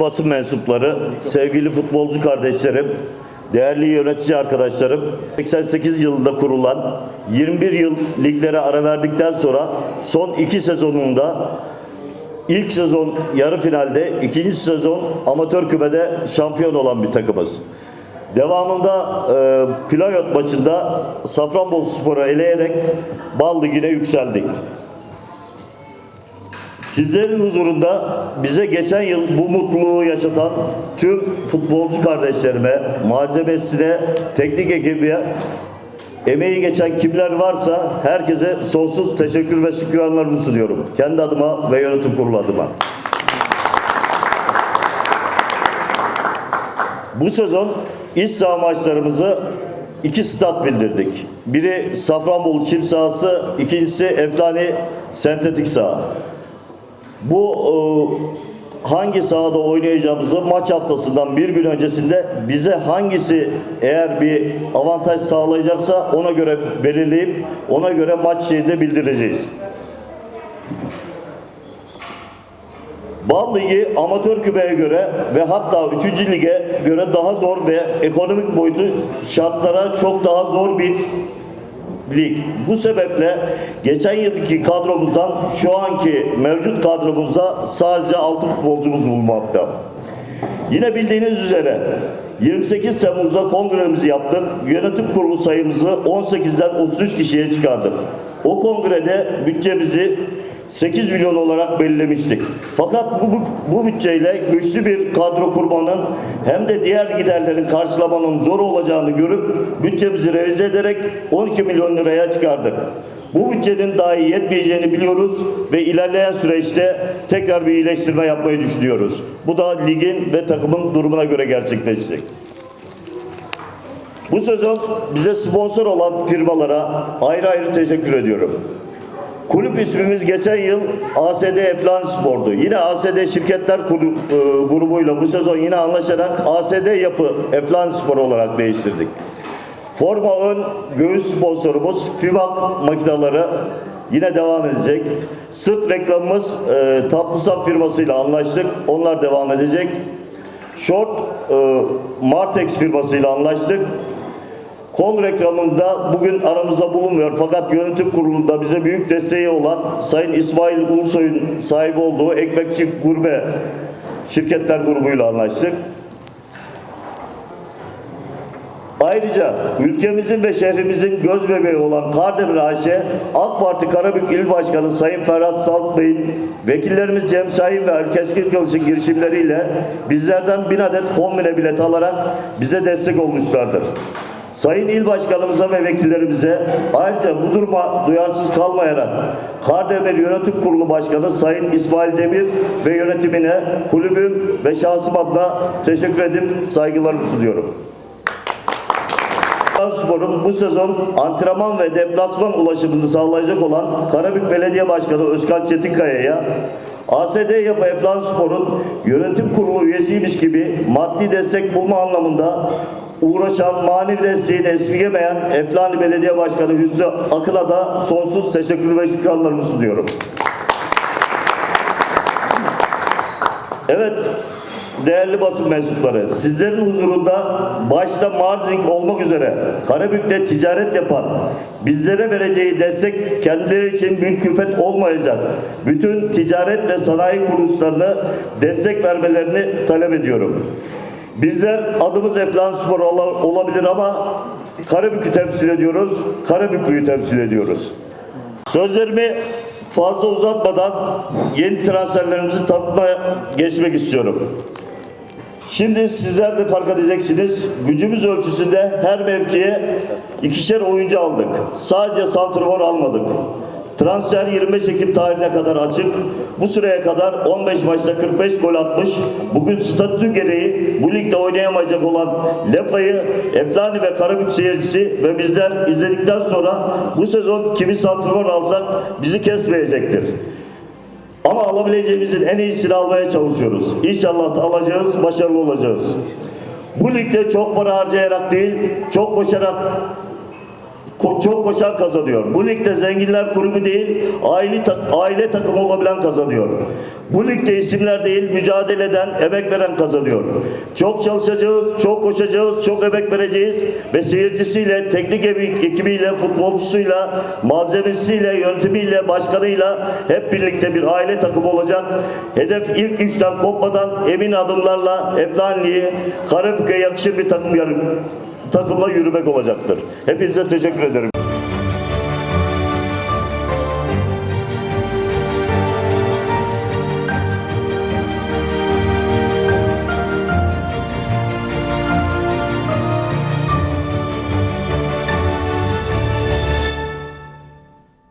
Basın mensupları, sevgili futbolcu kardeşlerim, değerli yönetici arkadaşlarım, 88 yılında kurulan 21 yıl liglere ara verdikten sonra son iki sezonunda ilk sezon yarı finalde, ikinci sezon amatör kümede şampiyon olan bir takımız. Devamında e, Pilayot maçında Safranbolu Spor'u eleyerek Bal Ligi'ne yükseldik. Sizlerin huzurunda bize geçen yıl bu mutluluğu yaşatan tüm futbolcu kardeşlerime, malzemesine, teknik ekibe, emeği geçen kimler varsa herkese sonsuz teşekkür ve şükranlarımı sunuyorum. Kendi adıma ve yönetim kurulu adıma. Bu sezon iç saha maçlarımızı iki stat bildirdik. Biri Safranbolu çim sahası, ikincisi Eflani sentetik saha. Bu e, hangi sahada oynayacağımızı maç haftasından bir gün öncesinde bize hangisi eğer bir avantaj sağlayacaksa ona göre belirleyip ona göre maç şeyinde bildireceğiz. Bal Ligi amatör kümeye göre ve hatta 3. lige göre daha zor ve ekonomik boyutu şartlara çok daha zor bir lig. Bu sebeple geçen yılki kadromuzdan şu anki mevcut kadromuzda sadece 6 futbolcumuz bulunmakta. Yine bildiğiniz üzere 28 Temmuz'da kongremizi yaptık. Yönetim kurulu sayımızı 18'den 33 kişiye çıkardık. O kongrede bütçemizi 8 milyon olarak belirlemiştik. Fakat bu, bu, bu bütçeyle güçlü bir kadro kurmanın hem de diğer giderlerin karşılamanın zor olacağını görüp bütçemizi revize ederek 12 milyon liraya çıkardık. Bu bütçenin dahi yetmeyeceğini biliyoruz ve ilerleyen süreçte tekrar bir iyileştirme yapmayı düşünüyoruz. Bu da ligin ve takımın durumuna göre gerçekleşecek. Bu sezon bize sponsor olan firmalara ayrı ayrı teşekkür ediyorum. Kulüp ismimiz geçen yıl ASD Eflan Spor'du. Yine ASD Şirketler Kulu- e, grubuyla bu sezon yine anlaşarak ASD Yapı Eflan Spor olarak değiştirdik. Forma ön göğüs sponsorumuz FİVAK makineleri yine devam edecek. Sırt reklamımız e, Tatlısam firmasıyla anlaştık. Onlar devam edecek. Short e, Martex firmasıyla anlaştık. Kol reklamında bugün aramızda bulunmuyor fakat yönetim kurulunda bize büyük desteği olan Sayın İsmail Ulusoy'un sahibi olduğu Ekmekçi Gurme şirketler grubuyla anlaştık. Ayrıca ülkemizin ve şehrimizin göz bebeği olan Kardemir AŞ, AK Parti Karabük İl Başkanı Sayın Ferhat Salt Bey'in vekillerimiz Cem Şahin ve Ali Keskin Kılıç'ın girişimleriyle bizlerden bin adet kombine bilet alarak bize destek olmuşlardır. Sayın İl Başkanımıza ve vekillerimize ayrıca bu duruma duyarsız kalmayarak Kardemir Yönetim Kurulu Başkanı Sayın İsmail Demir ve yönetimine kulübüm ve şahsım adına teşekkür edip saygılarımı sunuyorum. Spor'un bu sezon antrenman ve deplasman ulaşımını sağlayacak olan Karabük Belediye Başkanı Özkan Çetinkaya'ya ASD Yapı Eflan Spor'un yönetim kurulu üyesiymiş gibi maddi destek bulma anlamında uğraşan manevi desteğini esirgemeyen Eflani Belediye Başkanı Hüsnü Akın'a da sonsuz teşekkür ve şükranlarımı sunuyorum. Evet, değerli basın mensupları, sizlerin huzurunda başta Marzing olmak üzere Karabük'te ticaret yapan, bizlere vereceği destek kendileri için bir külfet olmayacak. Bütün ticaret ve sanayi kuruluşlarına destek vermelerini talep ediyorum. Bizler adımız Eflan Spor ola- olabilir ama Karabük'ü temsil ediyoruz, Karabüklü'yü temsil ediyoruz. Sözlerimi fazla uzatmadan yeni transferlerimizi tanıtmaya geçmek istiyorum. Şimdi sizler de fark edeceksiniz. Gücümüz ölçüsünde her mevkiye ikişer oyuncu aldık. Sadece santrfor almadık. Transfer 25 Ekim tarihine kadar açık. Bu süreye kadar 15 maçta 45 gol atmış. Bugün statü gereği bu ligde oynayamayacak olan Lefa'yı, Eflani ve Karabük seyircisi ve bizler izledikten sonra bu sezon kimi santrfor alsak bizi kesmeyecektir. Ama alabileceğimizin en iyisini almaya çalışıyoruz. İnşallah da alacağız, başarılı olacağız. Bu ligde çok para harcayarak değil, çok koşarak çok koşan kazanıyor. Bu ligde zenginler kulübü değil, aile, ta- aile takımı olabilen kazanıyor. Bu ligde isimler değil, mücadele eden, emek veren kazanıyor. Çok çalışacağız, çok koşacağız, çok emek vereceğiz ve seyircisiyle, teknik ekibiyle, futbolcusuyla, malzemesiyle, yönetimiyle, başkanıyla hep birlikte bir aile takımı olacak. Hedef ilk üçten kopmadan emin adımlarla Eflanli'yi Karabük'e yakışır bir takım yarı- takımla yürümek olacaktır. Hepinize teşekkür ederim.